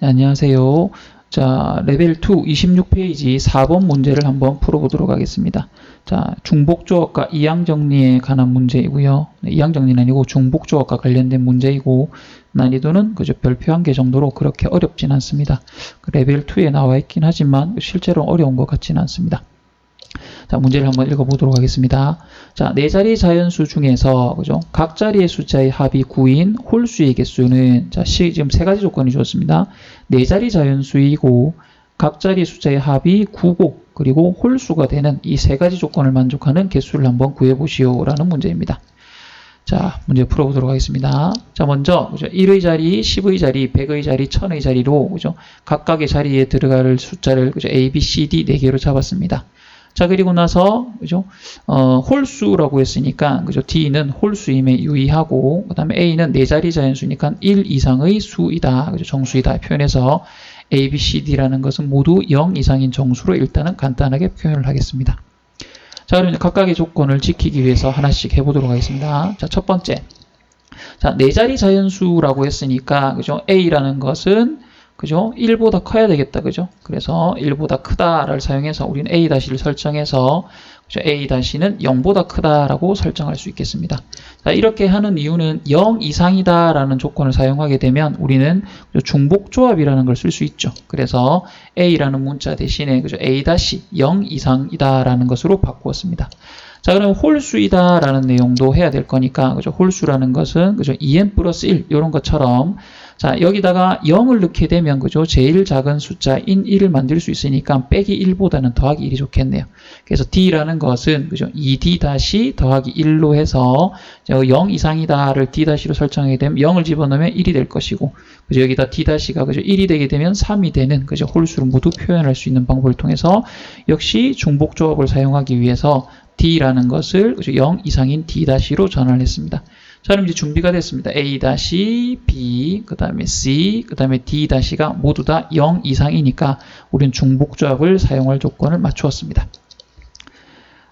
네, 안녕하세요. 자, 레벨 2 26페이지 4번 문제를 한번 풀어보도록 하겠습니다. 자, 중복조합과 이항정리에 관한 문제이고요. 네, 이항정리는 아니고 중복조합과 관련된 문제이고 난이도는 그저 별표 한 개 정도로 그렇게 어렵진 않습니다. 그 레벨 2에 나와 있긴 하지만 실제로 어려운 것 같지는 않습니다. 자, 문제를 한번 읽어보도록 하겠습니다. 자, 네 자리 자연수 중에서, 그죠? 각 자리의 숫자의 합이 9인 홀수의 개수는, 자, 시, 지금 세 가지 조건이 주었습니다. 네 자리 자연수이고, 각 자리 숫자의 합이 9고, 그리고 홀수가 되는 이 세 가지 조건을 만족하는 개수를 한번 구해보시오. 라는 문제입니다. 자, 문제 풀어보도록 하겠습니다. 자, 먼저, 그죠? 1의 자리, 10의 자리, 100의 자리, 1000의 자리로, 그죠? 각각의 자리에 들어갈 숫자를, 그죠? A, B, C, D 4개로 잡았습니다. 자, 그리고 나서, 그죠? 어, 홀수라고 했으니까, 그죠? D는 홀수임에 유의하고, 그 다음에 A는 네 자리 자연수니까 1 이상의 수이다. 그죠? 정수이다. 표현해서 A, B, C, D라는 것은 모두 0 이상인 정수로 일단은 간단하게 표현을 하겠습니다. 자, 그럼 각각의 조건을 지키기 위해서 하나씩 해보도록 하겠습니다. 자, 첫 번째. 자, 네 자리 자연수라고 했으니까, 그죠? A라는 것은 그죠? 1보다 커야 되겠다. 그죠? 그래서 1보다 크다를 사용해서 우리는 A-를 설정해서 그죠? A-는 0보다 크다라고 설정할 수 있겠습니다. 자, 이렇게 하는 이유는 0 이상이다라는 조건을 사용하게 되면 우리는 중복 조합이라는 걸 쓸 수 있죠. 그래서 A라는 문자 대신에 그죠? A-0 이상이다라는 것으로 바꾸었습니다. 자, 그러면 홀수이다라는 내용도 해야 될 거니까, 그죠? 홀수라는 것은, 그죠? 2n 플러스 1, 이런 것처럼, 자, 여기다가 0을 넣게 되면, 그죠? 제일 작은 숫자인 1을 만들 수 있으니까, 빼기 1보다는 더하기 1이 좋겠네요. 그래서 d라는 것은, 그죠? 2d 다시 더하기 1로 해서, 0 이상이다를 d 다시로 설정하게 되면, 0을 집어넣으면 1이 될 것이고, 그죠? 여기다 d 다시가, 그죠? 1이 되게 되면 3이 되는, 그죠? 홀수를 모두 표현할 수 있는 방법을 통해서, 역시 중복 조합을 사용하기 위해서, D라는 것을 0 이상인 D-로 전환을 했습니다. 자, 그럼 이제 준비가 됐습니다. A-B, 그 다음에 C, 그 다음에 D-가 모두 다 0 이상이니까 우리는 중복조합을 사용할 조건을 맞추었습니다.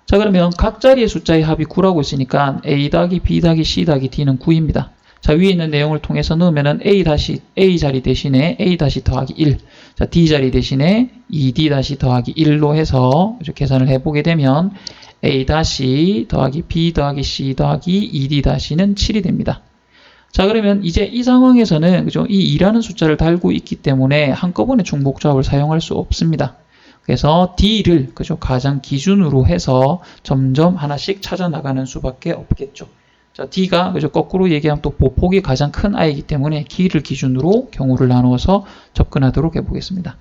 자, 그러면 각 자리의 숫자의 합이 9라고 있으니까 A 더하기 B 더하기 C 더하기 D는 9입니다. 자, 위에 있는 내용을 통해서 넣으면은 A 다시, A 자리 대신에 A 다시 더하기 1. 자, D 자리 대신에 2D 다시 더하기 1로 해서 계산을 해 보게 되면 a 다시 더하기 b 더하기 c 더하기 2d 다시는 7이 됩니다. 자 그러면 이제 이 상황에서는 그죠 이 2라는 숫자를 달고 있기 때문에 한꺼번에 중복조합을 사용할 수 없습니다. 그래서 d를 그죠 가장 기준으로 해서 점점 하나씩 찾아 나가는 수밖에 없겠죠. 자 d가 그죠 거꾸로 얘기하면 또 보폭이 가장 큰 i이기 때문에 기를 기준으로 경우를 나누어서 접근하도록 해보겠습니다.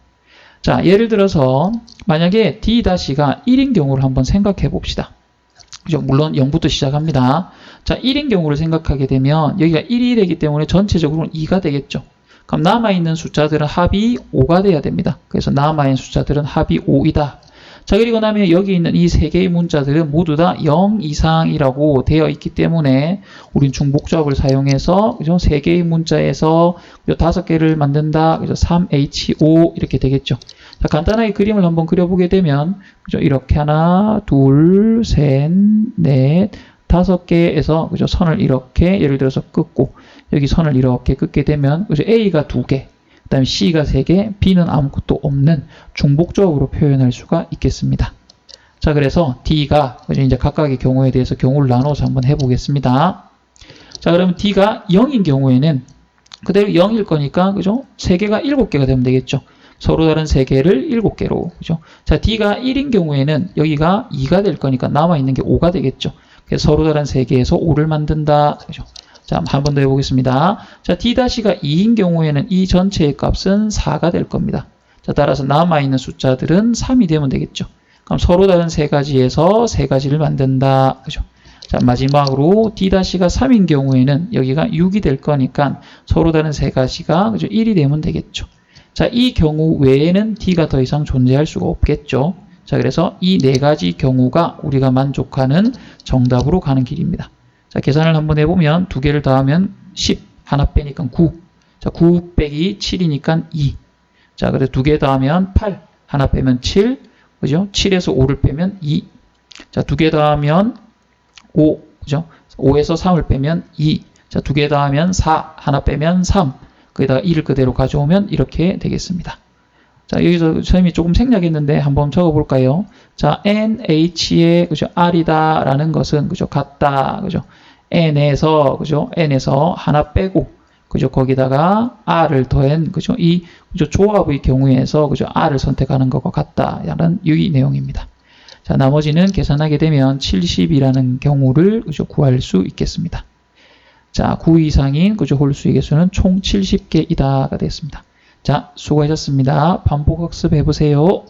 자, 예를 들어서 만약에 D-가 1인 경우를 한번 생각해 봅시다. 그죠? 물론 0부터 시작합니다. 자, 1인 경우를 생각하게 되면 여기가 1이 되기 때문에 전체적으로는 2가 되겠죠. 그럼 남아있는 숫자들은 합이 5가 돼야 됩니다. 그래서 남아있는 숫자들은 합이 5이다. 자, 그리고 나면 여기 있는 이 세 개의 문자들은 모두 다 0 이상이라고 되어 있기 때문에 우린 중복조합을 사용해서 그죠? 세 개의 문자에서 다섯 개를 만든다. 그죠? 3H5 이렇게 되겠죠. 자, 간단하게 그림을 한번 그려보게 되면 그죠? 이렇게 하나, 둘, 셋, 넷, 다섯 개에서 그죠? 선을 이렇게 예를 들어서 끊고 여기 선을 이렇게 끊게 되면 그죠? A가 두 개, 그 다음에 C가 3개, B는 아무것도 없는 중복조합으로 표현할 수가 있겠습니다. 자, 그래서 D가 이제 각각의 경우에 대해서 경우를 나눠서 한번 해보겠습니다. 자, 그러면 D가 0인 경우에는 그대로 0일 거니까, 그죠? 3개가 7개가 되면 되겠죠. 서로 다른 3개를 7개로, 그죠? 자, D가 1인 경우에는 여기가 2가 될 거니까 남아있는 게 5가 되겠죠. 그래서 서로 다른 3개에서 5를 만든다, 그죠? 자, 한 번 더 해보겠습니다. 자, D-가 2인 경우에는 이 전체의 값은 4가 될 겁니다. 자, 따라서 남아있는 숫자들은 3이 되면 되겠죠. 그럼 서로 다른 세 가지에서 세 가지를 만든다. 그죠? 자, 마지막으로 D-가 3인 경우에는 여기가 6이 될 거니까 서로 다른 세 가지가 그죠? 1이 되면 되겠죠. 자, 이 경우 외에는 D가 더 이상 존재할 수가 없겠죠. 자, 그래서 이 네 가지 경우가 우리가 만족하는 정답으로 가는 길입니다. 자, 계산을 한번 해보면 두 개를 더하면 10, 하나 빼니까 9. 자, 9 빼기 7이니까 2. 자, 그래서 두 개 더하면 8, 하나 빼면 7, 그죠? 7에서 5를 빼면 2. 자, 두 개 더하면 5, 그죠? 5에서 3을 빼면 2. 자, 두 개 더하면 4, 하나 빼면 3. 거기다가 2를 그대로 가져오면 이렇게 되겠습니다. 자, 여기서 선생님이 조금 생략했는데 한번 적어볼까요? 자, NH의 그죠? R이다 라는 것은 그죠? 같다 그죠? N에서 그죠? N에서 하나 빼고 그죠? 거기다가 R을 더한 그죠? 이 그죠? 조합의 경우에서 그죠? R을 선택하는 것과 같다 라는 이 내용입니다. 자, 나머지는 계산하게 되면 70이라는 경우를 그죠? 구할 수 있겠습니다. 자, 9 이상인 그죠? 홀수의 개수는 총 70개이다가 됐습니다. 자, 수고하셨습니다. 반복 학습해 보세요.